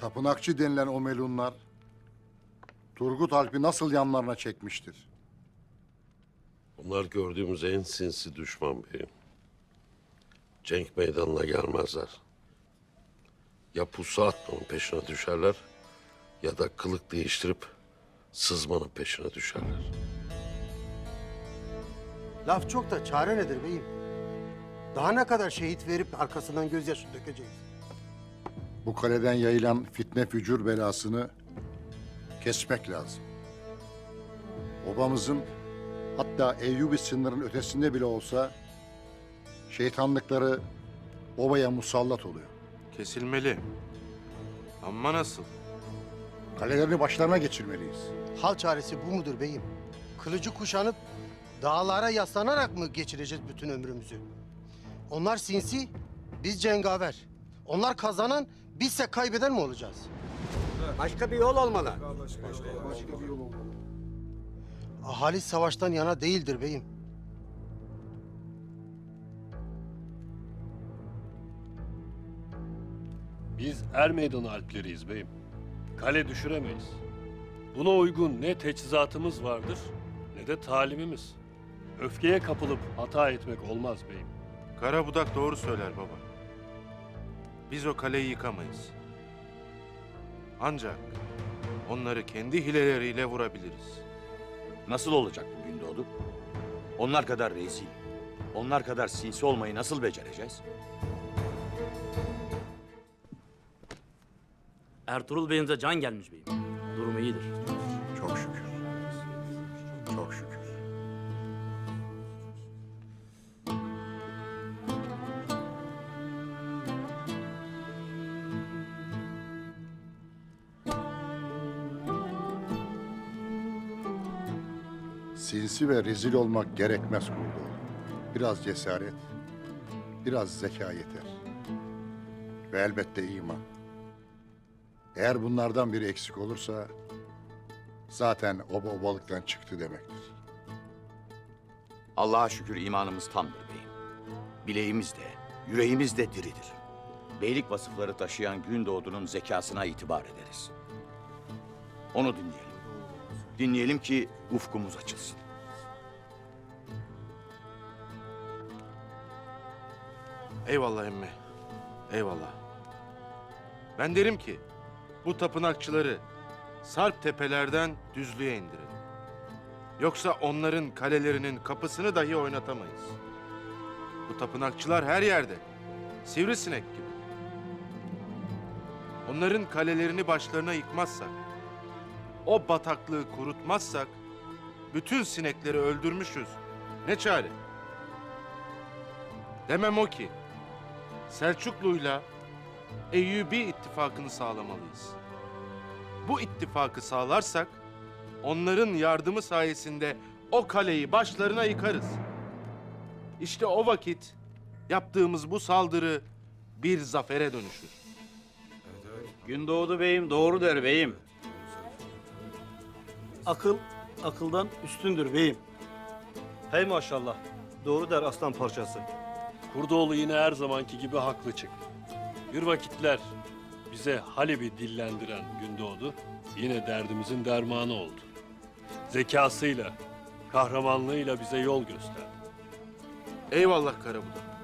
Tapınakçı denilen o melunlar Turgut Alp'i nasıl yanlarına çekmiştir? Bunlar gördüğümüz en sinsi düşman beyim. Cenk meydanına gelmezler. Ya pusu atmanın peşine düşerler ya da kılık değiştirip sızmanın peşine düşerler. Laf çok da çare nedir beyim? Daha ne kadar şehit verip arkasından gözyaşı dökeceğiz? Bu kaleden yayılan fitne fücur belasını kesmek lazım. Obamızın hatta Eyyubi sınırın ötesinde bile olsa şeytanlıkları obaya musallat oluyor. Kesilmeli. Ama nasıl? Kalelerini başlarına geçirmeliyiz. Hal çaresi bu mudur beyim? Kılıcı kuşanıp dağlara yaslanarak mı geçireceğiz bütün ömrümüzü? Onlar sinsi, biz cengaver. Onlar kazanan, bizse kaybeden mi olacağız? Başka bir yol olmalı. Ahali savaştan yana değildir beyim. Biz er meydanı alpleriyiz beyim. Kale düşüremeyiz. Buna uygun ne teçhizatımız vardır ne de talimimiz. Öfkeye kapılıp hata etmek olmaz beyim. Karabudak doğru söyler baba. Biz o kaleyi yıkamayız. Ancak onları kendi hileleriyle vurabiliriz. Nasıl olacak bu Gündoğdu? Onlar kadar rezil, onlar kadar sinsi olmayı nasıl becereceğiz? Ertuğrul Bey'imize can gelmiş beyim. Durumu iyidir. Sinsi ve rezil olmak gerekmez Kurdoğlu. Biraz cesaret, biraz zeka yeter. Ve elbette iman. Eğer bunlardan biri eksik olursa zaten oba obalıktan çıktı demektir. Allah'a şükür imanımız tamdır beyim. Bileğimiz de, yüreğimiz de diridir. Beylik vasıfları taşıyan Gündoğdu'nun zekasına itibar ederiz. Onu dinleyelim. Dinleyelim ki ufkumuz açılsın. Eyvallah emmi. Eyvallah. Ben derim ki bu tapınakçıları sarp tepelerden düzlüğe indirelim. Yoksa onların kalelerinin kapısını dahi oynatamayız. Bu tapınakçılar her yerde. Sivrisinek gibi. Onların kalelerini başlarına yıkmazsak, o bataklığı kurutmazsak, bütün sinekleri öldürmüşüz. Ne çare? Demem o ki, Selçuklu'yla Eyyubi ittifakını sağlamalıyız. Bu ittifakı sağlarsak, onların yardımı sayesinde o kaleyi başlarına yıkarız. İşte o vakit yaptığımız bu saldırı bir zafere dönüşür. Gündoğdu beyim doğru der beyim. Akıl, akıldan üstündür beyim. Hey maşallah. Doğru der aslan parçası. Kurdoğlu yine her zamanki gibi haklı çıktı. Bir vakitler bize Halep'i dillendiren Gündoğdu yine derdimizin dermanı oldu. Zekasıyla, kahramanlığıyla bize yol gösterdi. Eyvallah Karabudak.